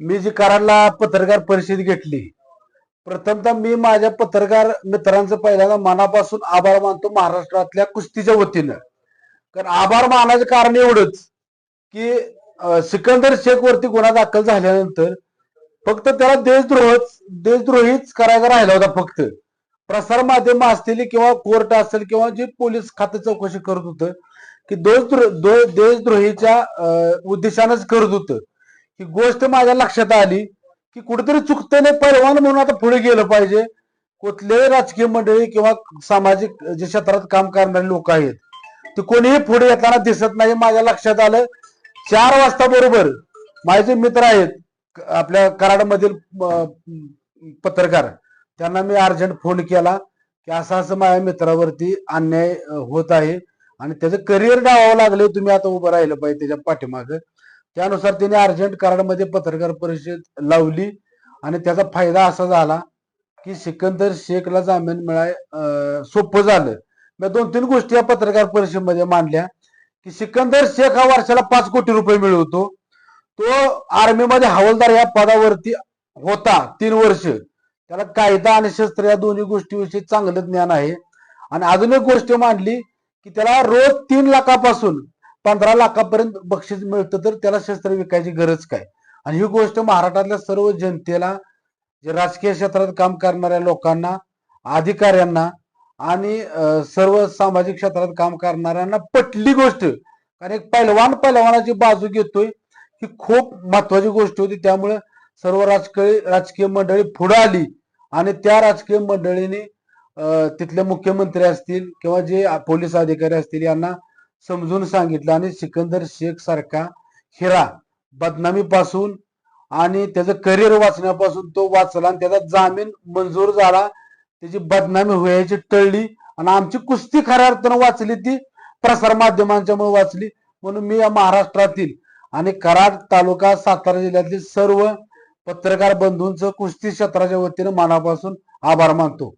मी जी कराडला पत्रकार परिषद घेतली प्रथमतः मी माझ्या पत्रकार मित्रांचं पहिल्यांदा मनापासून आभार मानतो महाराष्ट्रातल्या कुस्तीच्या वतीनं. कारण आभार मानायचं कारण एवढंच की सिकंदर शेख वरती गुन्हा दाखल झाल्यानंतर फक्त त्याला देशद्रोहच देशद्रोहीच करायचा राहिला होता फक्त. प्रसार माध्यम असतील किंवा कोर्ट असेल किंवा जे पोलीस खातं चौकशी करत होतं की देशद्रो दो- देशद्रोहीच्या उद्देशानंच करत होतं. ही गोष्ट माझ्या लक्षात आली की कुठेतरी चुकते नाही पैलवान म्हणून आता पुढे गेलं पाहिजे. कुठल्याही राजकीय मंडळी किंवा सामाजिक जे क्षेत्रात काम करणारे लोक आहेत ते कोणीही पुढे येताना दिसत नाही माझ्या लक्षात आलं. चार वाजता बरोबर माझे मित्र आहेत आपल्या कराडमधील पत्रकार त्यांना मी अर्जंट फोन केला की असं असं माझ्या मित्रावरती अन्याय होत आहे आणि त्याचं करिअर डावावं लागले तुम्ही आता उभं राहिलं पाहिजे त्याच्या पाठीमागं. त्यानुसार त्यांनी अर्जंट कराडमध्ये पत्रकार परिषद लावली आणि त्याचा फायदा असा झाला की सिकंदर शेखला जामीन मिळाय सोपं झालं. मी दोन तीन गोष्टी या पत्रकार परिषदेमध्ये मांडल्या की सिकंदर शेख हा वर्षाला पाच कोटी रुपये मिळवतो. तो आर्मीमध्ये हवालदार या पदावरती होता तीन वर्ष. त्याला कायदा आणि शस्त्र या दोन्ही गोष्टीविषयी चांगलं ज्ञान आहे. आणि अजून एक गोष्ट मांडली की त्याला रोज तीन लाखापासून पंधरा लाखापर्यंत बक्षीस मिळतं तर त्याला शस्त्र विकायची गरज काय? आणि ही गोष्ट महाराष्ट्रातल्या सर्व जनतेला जे राजकीय क्षेत्रात काम करणाऱ्या लोकांना अधिकाऱ्यांना आणि सर्व सामाजिक क्षेत्रात काम करणाऱ्यांना पटली गोष्ट. कारण एक पैलवान पैलवानाची बाजू घेतोय ही खूप महत्वाची गोष्ट होती. त्यामुळे सर्व राजकीय राजकीय मंडळी पुढे आली आणि त्या राजकीय मंडळीने तिथले मुख्यमंत्री असतील किंवा जे पोलीस अधिकारी असतील यांना समजून सांगितलं आणि सिकंदर शेख सारखा हिरा बदनामीपासून आणि त्याचं करिअर वाचण्यापासून तो वाचला आणि त्याचा जामीन मंजूर झाला. त्याची बदनामी व्हायची टळली आणि आमची कुस्ती खऱ्या अर्थानं वाचली ती प्रसार माध्यमांच्यामुळे वाचली. म्हणून मी या महाराष्ट्रातील आणि कराड तालुका सातारा जिल्ह्यातील सर्व पत्रकार बंधूंचं कुस्ती क्षेत्राच्या वतीनं मनापासून आभार मानतो.